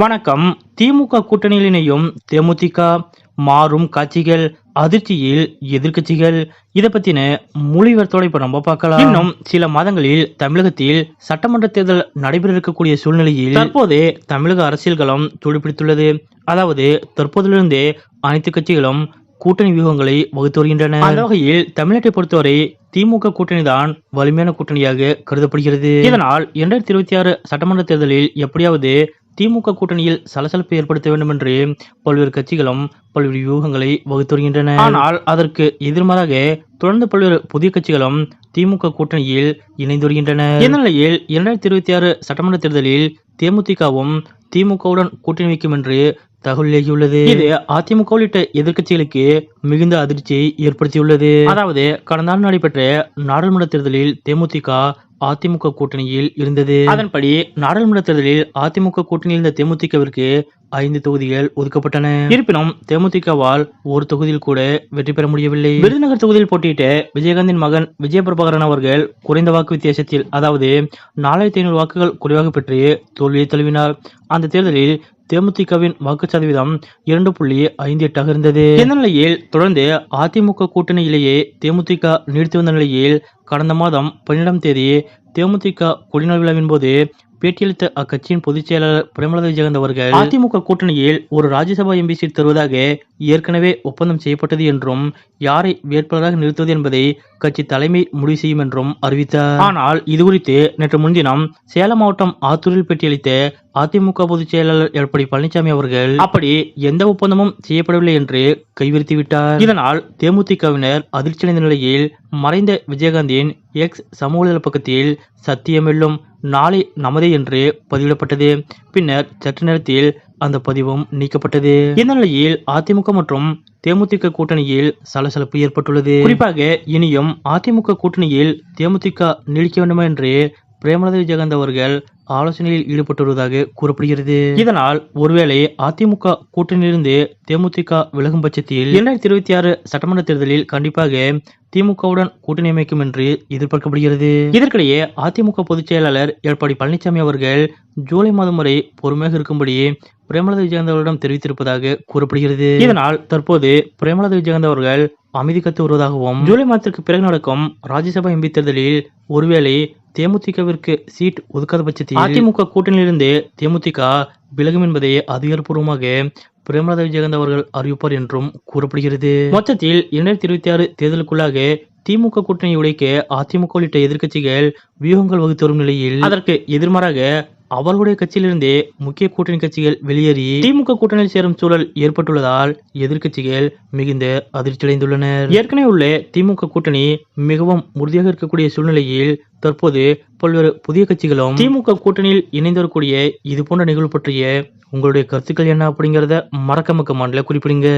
வணக்கம். திமுக கூட்டணியில் இணையும் தேமுதிக மாறும் காட்சிகள் அதிர்ச்சியில் எதிர்கட்சிகள் இதை பத்தின மொழிவர்த்தோட இப்ப நம்ம பார்க்கலாம். இன்னும் சில மாதங்களில் தமிழகத்தில் சட்டமன்ற தேர்தல் நடைபெற இருக்கக்கூடிய சூழ்நிலையில் தற்போது தமிழக அரசியல்களம் துடிப்பிடித்துள்ளது. அதாவது தற்போதிலிருந்தே அனைத்து கட்சிகளும் கூட்டணி வியூகங்களை வகுத்து வருகின்றன. அந்த வகையில் தமிழ்நாட்டை பொறுத்தவரை திமுக கூட்டணி தான் வலிமையான கூட்டணியாக கருதப்படுகிறது. இதனால் இரண்டாயிரத்தி இருபத்தி ஆறு சட்டமன்ற தேர்தலில் எப்படியாவது திமுக கூட்டணியில் சலசலப்பு ஏற்படுத்த வேண்டும் என்று பல்வேறு கட்சிகளும் பல்வேறு வியூகங்களை வகுத்து வருகின்றன ஆனால் அதற்கு எதிர்மாறாக தொடர்ந்து பல்வேறு புதிய கட்சிகளும் திமுக கூட்டணியில் இணைந்து வருகின்றன. இந்த நிலையில் இரண்டாயிரத்தி இருபத்தி ஆறு சட்டமன்ற தேர்தலில் தேமுதிகவும் திமுகவுடன் கூட்டணி வைக்கும் என்று தகவல் வெளியாகியுள்ளது இது அதிமுக உள்ளிட்ட எதிர்க்கட்சிகளுக்கு மிகுந்த அதிர்ச்சியை ஏற்படுத்தியுள்ளது. அதாவது கடந்த ஆண்டு நடைபெற்ற நாடாளுமன்ற தேர்தலில் தேமுதிக அதிமுக கூட்டணியில் இருந்தது. அதன்படி நாடாளுமன்ற தேர்தலில் அதிமுக கூட்டணியில் இருந்த தேமுதிகவிற்கு ஐந்து தொகுதிகள் ஒதுக்கப்பட்டன. இருப்பினும் தேமுதிகவால் ஒரு தொகுதியில் கூட வெற்றி பெற முடியவில்லை. விருதுநகர் தொகுதியில் போட்டியிட்ட விஜயகாந்தின் மகன் விஜய பிரபாகரன் அவர்கள் குறைந்த வாக்கு வித்தியாசத்தில் அதாவது நாலாயிரத்தி ஐநூறு வாக்குகள் குறைவாக பெற்று தோல்வியை தழுவினார். அந்த தேர்தலில் தேமுதிகவின் வாக்கு சதவீதம் இரண்டு புள்ளி ஐந்து எட்டாக இருந்தது. இந்த நிலையில் தொடர்ந்து அதிமுக கூட்டணியிலேயே தேமுதிக நீடித்து வந்த நிலையில் கடந்த மாதம் பன்னிரெண்டாம் தேதி தேமுதிக கொடிநாள் விழாவின் போது பேட்டியளித்த அக்கட்சியின் பொதுச் செயலாளர் பிரேமலதா விஜயகாந்த் அவர்கள் அதிமுக கூட்டணியில் ஒரு ராஜ்யசபா எம்பி சீட் தருவதாக ஏற்கனவே ஒப்பந்தம் செய்யப்பட்டது என்றும் யாரை வேட்பாளராக நிறுத்துவது என்பதை கட்சி தலைமை முடிவு செய்யும் என்றும் அறிவித்தார். ஆனால் இது குறித்து நேற்று முன்தினம் சேலம் மாவட்டம் ஆத்தூரில் பேட்டியளித்த அதிமுக பொதுச் செயலாளர் எடப்பாடி பழனிசாமி அவர்கள் அப்படி எந்த ஒப்பந்தமும் செய்யப்படவில்லை என்று கைவிரித்து விட்டார் இதனால் தேமுதிகவினர் அதிர்ச்சியடைந்த நிலையில் மறைந்த விஜயகாந்தின் எக்ஸ் சமூக பக்கத்தில் சத்தியமெல்லும் நாளை நமதே என்று பதிவிடப்பட்டது. பின்னர் சற்று நேரத்தில் அந்த பதிவும் நீக்கப்பட்டது. இந்த நிலையில் அதிமுக மற்றும் தேமுதிக கூட்டணியில் சலசலப்பு ஏற்பட்டுள்ளது. குறிப்பாக இனியும் அதிமுக கூட்டணியில் தேமுதிக நீடிக்க வேண்டுமா என்று பிரேமலதா விஜயகாந்த் அவர்கள் ஆலோசனையில் ஈடுபட்டு வருவதாக கூறப்படுகிறது. இதனால் ஒருவேளை அதிமுக கூட்டணியிலிருந்து தேமுதிக விலகும் பட்சத்தில் இரண்டாயிரத்தி இருபத்தி ஆறு சட்டமன்ற தேர்தலில் கண்டிப்பாக திமுகவுடன் கூட்டணி அமைக்கும் என்று எதிர்பார்க்கப்படுகிறது. இதற்கிடையே அதிமுக பொதுச் செயலாளர் எடப்பாடி பழனிசாமி அவர்கள் ஜூலை மாதம் வரை பொறுமையாக இருக்கும்படி பிரேமலதா விஜயகாந்த் அவர்களிடம் தெரிவித்திருப்பதாக கூறப்படுகிறது. இதனால் தற்போது பிரேமலதா விஜயகாந்த் அவர்கள் அமைதி கத்து வருவதாகவும் ஜூலை மாதத்திற்கு பிறகு நடக்கும் ராஜ்யசபா எம்பி தேர்தலில் ஒருவேளை தேமுதிகவிற்கு சீட் ஒதுக்காத பட்சத்தில் அதிமுக கூட்டணியிலிருந்து தேமுதிக விலகும் என்பதை அதிகாரப்பூர்வமாக பிரேமலதா விஜயகாந்த் அவர்கள் அறிவிப்பார் என்றும் கூறப்படுகிறது. மொத்தத்தில் இரண்டாயிரத்தி இருபத்தி ஆறு தேர்தலுக்குள்ளாக திமுக கூட்டணி உடைக்க அதிமுக உள்ளிட்ட எதிர்க்கட்சிகள் வியூகங்கள் வகுத்து வரும் நிலையில் அதற்கு எதிர்மாறாக அவர்களுடைய கட்சியிலிருந்தே முக்கிய கூட்டணி கட்சிகள் வெளியேறி திமுக கூட்டணியில் சேரும் சூழல் ஏற்பட்டுள்ளதால் எதிர்க்கட்சிகள் மிகுந்த அதிர்ச்சியடைந்துள்ளனர். ஏற்கனவே உள்ள திமுக கூட்டணி மிகவும் உறுதியாக இருக்கக்கூடிய சூழ்நிலையில் தற்போது பல்வேறு புதிய கட்சிகளும் திமுக கூட்டணியில் இணைந்து வரக்கூடிய இது போன்ற நிகழ்வு பற்றிய உங்களுடைய கருத்துக்கள் என்ன அப்படிங்கறத மக்க கமெண்ட்ல குறிப்பிடுங்க.